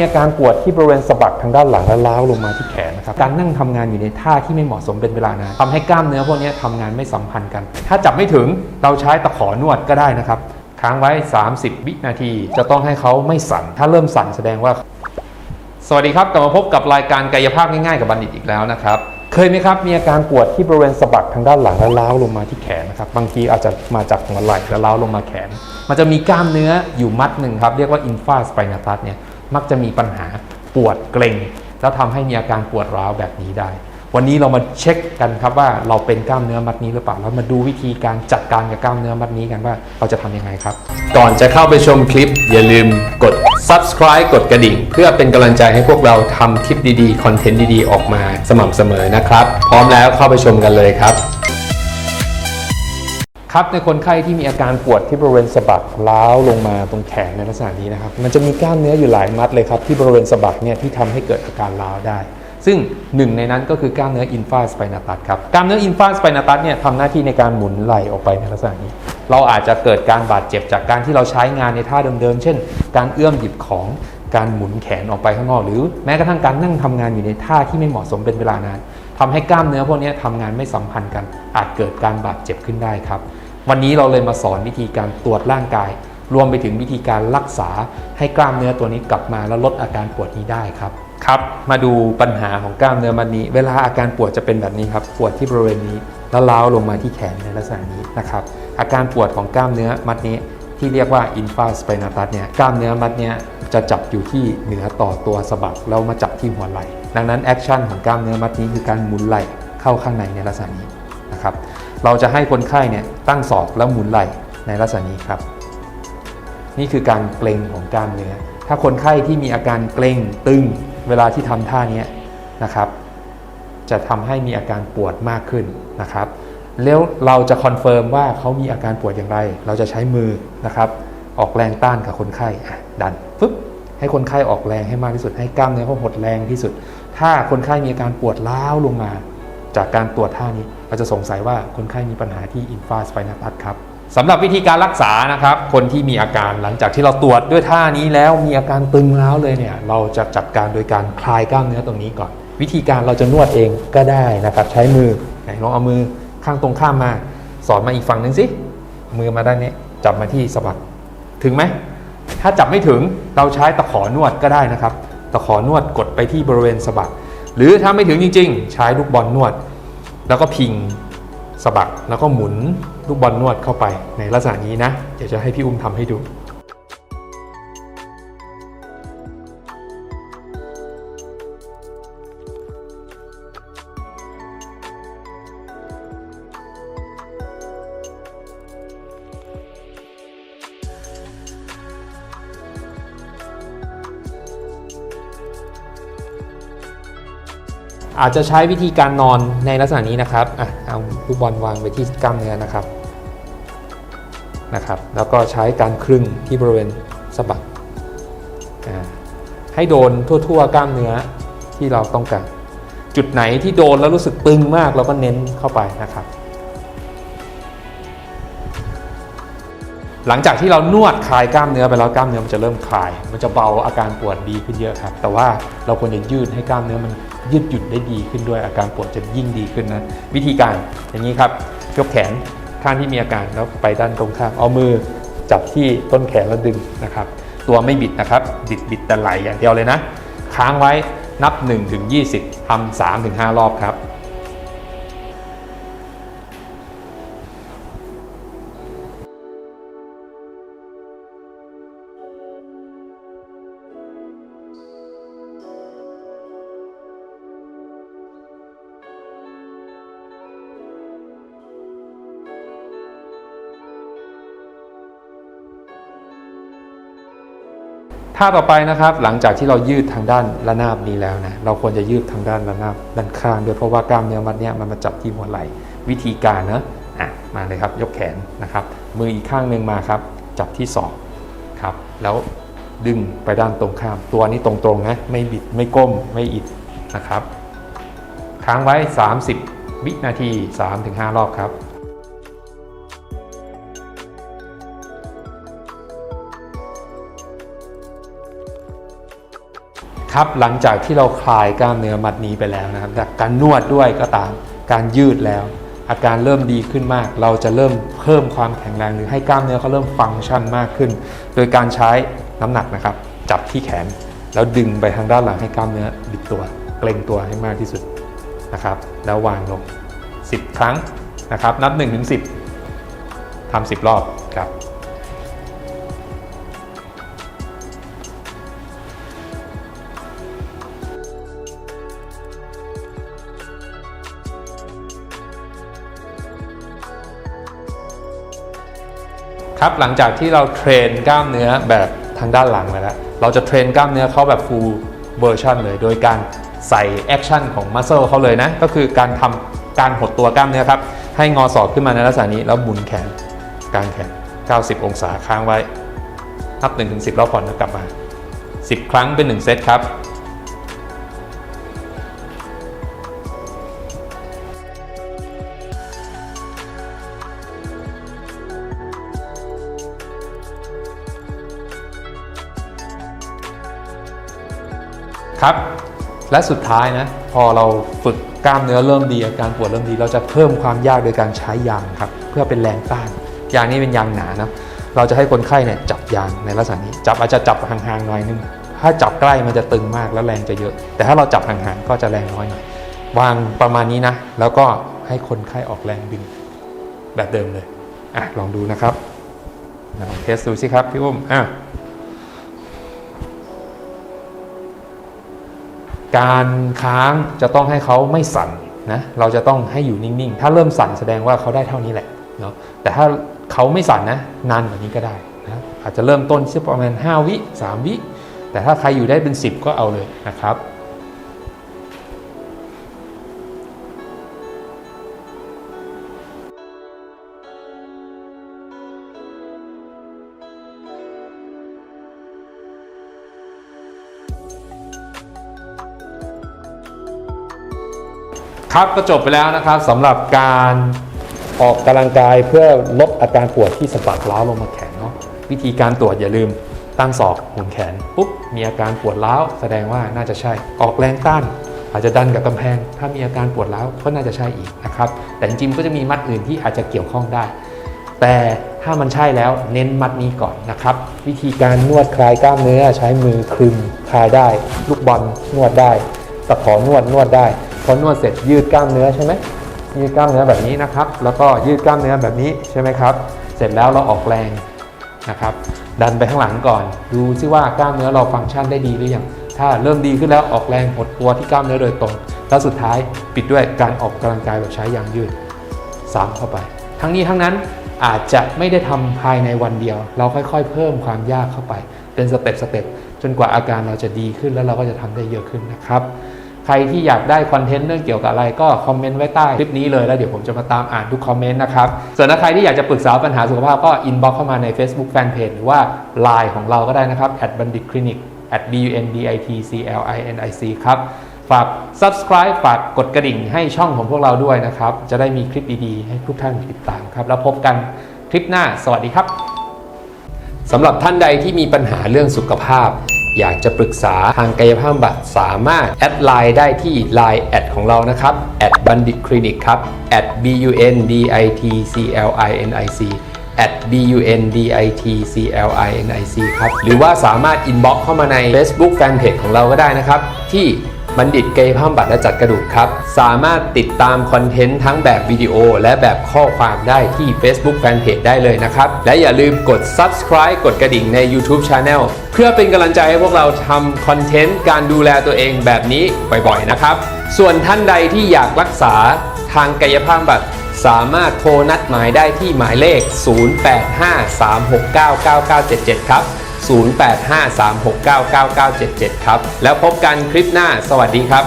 มีอาการปวดที่บริเวณสะบักทางด้านหลังและล้าวลงมาที่แขนนะครับการนั่งทำงานอยู่ในท่าที่ไม่เหมาะสมเป็นเวลานานทำให้กล้ามเนื้อพวกนี้ทำงานไม่สัมพันธ์กัน ถ้าจับไม่ถึงเราใช้ตะขอนวดก็ได้นะครับค้างไว้ 30 วินาที จะต้องให้เขาไม่สั่น ถ้าเริ่มสั่นแสดงว่า สวัสดีครับกลับมาพบกับรายการกายภาพง่ายๆกับบัณฑิตอีกแล้วนะครับเคยไหมครับมีอาการปวดที่บริเวณสะบักทางด้านหลังและล้าวลงมาที่แขนนะครับบางทีอาจจะมาจากหัวไหล่และล้าวลงมาแขน มันจะมีกล้ามเนื้ออยู่มัดหนึ่งครับเรียกว่าอินฟาสไปนาตัสเนี่ย มักจะมีปัญหาปวดเกร็งแล้วทำให้มีอาการปวดร้าวแบบนี้ได้ วันนี้เรามาเช็คกันครับว่าเราเป็นกล้ามเนื้อมัดนี้หรือเปล่าแล้วมาดูวิธีการจัดการกับกล้ามเนื้อมัดนี้กันว่าเราจะทำยังไงครับ ก่อนจะเข้าไปชมคลิป อย่าลืมกด subscribe กดกระดิ่ง เพื่อเป็นกำลังใจให้พวกเราทำคลิปดีๆคอนเทนต์ดีๆออกมาสม่ำเสมอนะครับ พร้อมแล้วเข้าไปชมกันเลยครับ ครับในคนไข้ที่มีอาการปวดที่บริเวณสะบักล้าวลงมาตรงแขนในลักษณะนี้นะครับ มันจะมีกล้ามเนื้ออยู่หลายมัดเลยครับที่บริเวณสะบักเนี่ยที่ทำให้เกิดอาการล้าวได้ ซึ่งหนึ่งในนั้นก็คือกล้ามเนื้ออินฟาสไปนาตัสครับกล้ามเนื้ออินฟาสไปนาตัสเนี่ยทำหน้าที่ในการหมุนไหล่ออกไปในลักษณะนี้ เราอาจจะเกิดการบาดเจ็บจากการที่เราใช้งานในท่าเดิมๆเช่น การเอื้อมหยิบของการหมุนแขนออกไปข้างนอก หรือแม้กระทั่งการนั่งทำงานอยู่ในท่าที่ไม่เหมาะสมเป็นเวลานานทำให้กล้ามเนื้อพวกนี้ทำงานไม่สัมพันธ์กัน อาจเกิดการบาดเจ็บขึ้นได้ครับ วันนี้เราเลยมาสอนวิธีการตรวจร่างกาย รวมไปถึงวิธีการรักษาให้กล้ามเนื้อตัวนี้กลับมาแล้วลดอาการปวดนี้ได้ครับครับมาดูปัญหาของกล้ามเนื้อมันนี้ เวลาอาการปวดจะเป็นแบบนี้ครับปวดที่บริเวณนี้แล้วล้าวลงมาที่แขนในลักษณะนี้นะครับอาการปวดของกล้ามเนื้อมัดนี้ที่เรียกว่าอินฟาสไปนาตัสเนี่ยกล้ามเนื้อมัดเนี้ยจะจับอยู่ที่เหนือต่อตัวสะบักแล้วมาจับที่หัวไหล่ดังนั้นแอคชั่นของกล้ามเนื้อมัดนี้คือการหมุนไหล่เข้าข้างในในลักษณะนี้ นะครับ เราจะให้คนไข้เนี่ยตั้งศอกแล้วหมุนไหล่ในลักษณะนี้ครับ นี่คือการเกร็งของกล้ามเนื้อ ถ้าคนไข้ที่มีอาการเกร็งตึงเวลาที่ทำท่านี้นะครับ จะทำให้มีอาการปวดมากขึ้นนะครับ แล้วเราจะคอนเฟิร์มว่าเขามีอาการปวดอย่างไร เราจะใช้มือนะครับ ออกแรงต้านกับคนไข้ดันปึ๊บให้คนไข้ออกแรงให้มากที่สุดให้กล้ามเนื้อเขาหดแรงที่สุด ถ้าคนไข้มีอาการปวดล้าวลงมา จากการตรวจท่านี้ เราจะสงสัยว่าคนไข้มีปัญหาที่อินฟาสไปนาตัสครับสำหรับวิธีการรักษานะครับ คนที่มีอาการหลังจากที่เราตรวจด้วยท่านี้แล้วมีอาการตึงล้าวเลยเนี่ย เราจะจัดการโดยการคลายกล้ามเนื้อตรงนี้ก่อน วิธีการเราจะนวดเองก็ได้นะครับ ใช้มือไหนลองเอามือข้างตรงข้ามมา สอนมาอีกฝั่งหนึ่งสิมือมาด้านนี้จับมาที่สะบักถึงไหมถ้าจับไม่ถึงเราใช้ตะขอนวดก็ได้นะครับ ตะขอนวดกดไปที่บริเวณสะบักหรือถ้าไม่ถึงจริง ๆ ใช้ลูกบอลนวด แล้วก็พิงสะบักแล้วก็หมุนลูกบอลนวดเข้าไปในลักษณะนี้นะ เดี๋ยวจะให้พี่อุ้มทำให้ดู อาจจะใช้วิธีการนอนในลักษณะนี้นะครับอะเอาลูกบอลวางไปที่กล้ามเนื้อนะครับนะครับ แล้วก็ใช้การคลึงที่บริเวณสะบักอ่าให้โดนทั่วๆ กล้ามเนื้อที่เราต้องการ จุดไหนที่โดนแล้วรู้สึกตึงมากเราก็เน้นเข้าไปนะครับ หลังจากที่เรานวดคลายกล้ามเนื้อไปแล้วกล้ามเนื้อมันจะเริ่มคลาย มันจะเบาอาการปวดดีขึ้นเยอะครับ แต่ว่าเราควรจะยืดให้กล้ามเนื้อมันยืดหยุ่นได้ดีขึ้นด้วย อาการปวดจะยิ่งดีขึ้นนะวิธีการอย่างนี้ครับยกแขนข้างที่มีอาการแล้วไปด้านตรงข้ามเอามือจับที่ต้นแขนแล้วดึงนะครับ ตัวไม่บิดนะครับบิดบิดแต่ไหลอย่างเดียวเลยนะ ค้างไว้นับ1ถึง20ทำ3ถึง5รอบครับ ท่าต่อไปนะครับ หลังจากที่เรายืดทางด้านระนาบนี้แล้วนะเราควรจะยืดทางด้านระนาบด้านข้างด้วยเพราะว่ากล้ามเนื้อมัดเนี้ยมันมาจับที่หัวไหล่วิธีการนะอะมาเลยครับยกแขนนะครับ มืออีกข้างหนึ่งมาครับ จับที่ศอกครับ แล้วดึงไปด้านตรงข้าม ตัวนี้ตรงๆนะไม่บิดไม่ก้มไม่อิดนะครับ ค้างไว้ 30 วินาที 3-5 รอบครับ ครับหลังจากที่เราคลายกล้ามเนื้อมัดนี้ไปแล้วนะครับจากการนวดด้วยก็ตามการยืดแล้ว อาการเริ่มดีขึ้นมาก เราจะเริ่มเพิ่มความแข็งแรงหรือให้กล้ามเนื้อเขาเริ่มฟังก์ชันมากขึ้น โดยการใช้น้ำหนักนะครับ จับที่แขน แล้วดึงไปทางด้านหลังให้กล้ามเนื้อบิดตัวเกร็งตัวให้มากที่สุดนะครับ แล้ววางลง 10 ครั้งนะครับ นับ1ถึง10ทำ10 รอบครับ ครับหลังจากที่เราเทรนกล้ามเนื้อแบบทางด้านหลังไปแล้วเราจะเทรนกล้ามเนื้อเขาแบบ full version เลย โดยการใส่แอคชั่นของ muscle เขาเลยนะ ก็คือการทำการหดตัวกล้ามเนื้อครับ ให้งอศอกขึ้นมาในลักษณะนี้ แล้วหมุนแขนกางแขน 90 องศาค้างไว้นับ1ถึง10 รอบก่อนแล้วกลับมา 10 ครั้งเป็น 1 เซตครับ ครับ และสุดท้ายนะ พอเราฝึกกล้ามเนื้อเริ่มดีอาการปวดเริ่มดี เราจะเพิ่มความยากโดยการใช้ยางครับ เพื่อเป็นแรงต้านยางนี้เป็นยางหนานะเราจะให้คนไข้เนี่ยจับยางในลักษณะนี้ จับอาจจะจับห่างๆหน่อยนึงถ้าจับใกล้มันจะตึงมากแล้วแรงจะเยอะ แต่ถ้าเราจับห่างๆก็จะแรงน้อยหน่อยวางประมาณนี้นะ แล้วก็ให้คนไข้ออกแรงดึงแบบเดิมเลยอะลองดูนะครับลองเทสดูสิครับพี่อุ้มอะ การค้างจะต้องให้เขาไม่สั่นนะเราจะต้องให้อยู่นิ่งๆ ถ้าเริ่มสั่นแสดงว่าเขาได้เท่านี้แหละเนาะแต่ถ้าเขาไม่สั่นนะนานกว่านี้ก็ได้นะอาจจะเริ่มต้นที่ประมาณ 5 วิ 3 วิ แต่ถ้าใครอยู่ได้เป็น 10 ก็เอาเลยนะครับ ครับก็จบไปแล้วนะครับสำหรับการออกกำลังกายเพื่อลดอาการปวดที่สะบักล้าวลงมาแขนเนาะวิธีการตรวจอย่าลืมตั้งศอกหมุนแขนปุ๊บมีอาการปวดล้าวแสดงว่าน่าจะใช่ ออกแรงต้านอาจจะดันกับกำแพง ถ้ามีอาการปวดล้าวก็น่าจะใช่อีกนะครับแต่จริงๆก็จะมีมัดอื่นที่อาจจะเกี่ยวข้องได้ แต่ถ้ามันใช่แล้วเน้นมัดนี้ก่อนนะครับ วิธีการนวดคลายกล้ามเนื้อใช้มือคลึงคลายได้ ลูกบอลนวดได้ตะขอนวดนวดได้ อนวดเสร็จยืดกล้ามเนื้อใช่ไหมยืดกล้ามเนื้อแบบนี้นะครับ แล้วก็ยืดกล้ามเนื้อแบบนี้ใช่ไหมครับ เสร็จแล้วเราออกแรงนะครับ ดันไปข้างหลังก่อน ดูซิว่ากล้ามเนื้อเราฟังก์ชันได้ดีหรือยัง ถ้าเริ่มดีขึ้นแล้วออกแรงหดตัวที่กล้ามเนื้อโดยตรง แล้วสุดท้ายปิดด้วยการออกกำลังกายแบบใช้ยางยืดซ้ำเข้าไป ทั้งนี้ทั้งนั้นอาจจะไม่ได้ทำภายในวันเดียว เราค่อยๆ เพิ่มความยากเข้าไป เป็นสเต็ปสเต็ปจนกว่าอาการเราจะดีขึ้นแล้วเราก็จะทำได้เยอะขึ้นนะครับ ครที่อยากได้คอนเทนต์เรื่องเกี่ยวกับอะไรก็คอมเมนต์ไว้ใต้คลิปนี้เลยแล้วเดี๋ยวผมจะมาตามอ่านทุกคอมเมนต์นะครับ ส่วนถ้าใครที่อยากจะปรึกษาปัญหาสุขภาพก็อินบ็อกเข้ามาใน Facebook Fanpage หรือว่า Line ของเราก็ได้นะครับ @bandit clinic b u n d i t c l i n i c ครับ ฝาก subscribe ฝากกดกระดิ่งให้ช่องของพวกเราด้วยนะครับ จะได้มีคลิปดีๆ ให้ทุกท่านติดตามครับ แล้วพบกันคลิปหน้า สวัสดีครับสำหรับท่านใดที่มีปัญหาเรื่องสุขภาพ อยากจะปรึกษาทางกายภาพบำบัดสามารถ แอดไลน์ได้ที่ Line แอดของเรานะครับแอดบันดิตคลินิกครับ at b u n d i t c l i n i c at b u n d i t c l i n i c ครับ หรือว่าสามารถ inbox เข้ามาใน Facebook Fanpage ของเราก็ได้นะครับ ที่ บัณฑิตกายภาพบำบัดและจัดกระดูกครับ สามารถติดตามคอนเทนต์ทั้งแบบวิดีโอ และแบบข้อความได้ที่ Facebook Fanpage ได้เลยนะครับ และอย่าลืมกด subscribe กดกระดิ่งใน YouTube Channel เพื่อเป็นกำลังใจให้พวกเราทำคอนเทนต์การดูแลตัวเองแบบนี้บ่อยๆนะครับ ส่วนท่านใดที่อยากรักษาทางกายภาพบำบัดสามารถโทรนัดหมายได้ที่หมายเลข 0853699977 ครับ 0853699977 ครับ แล้วพบกันคลิปหน้า สวัสดีครับ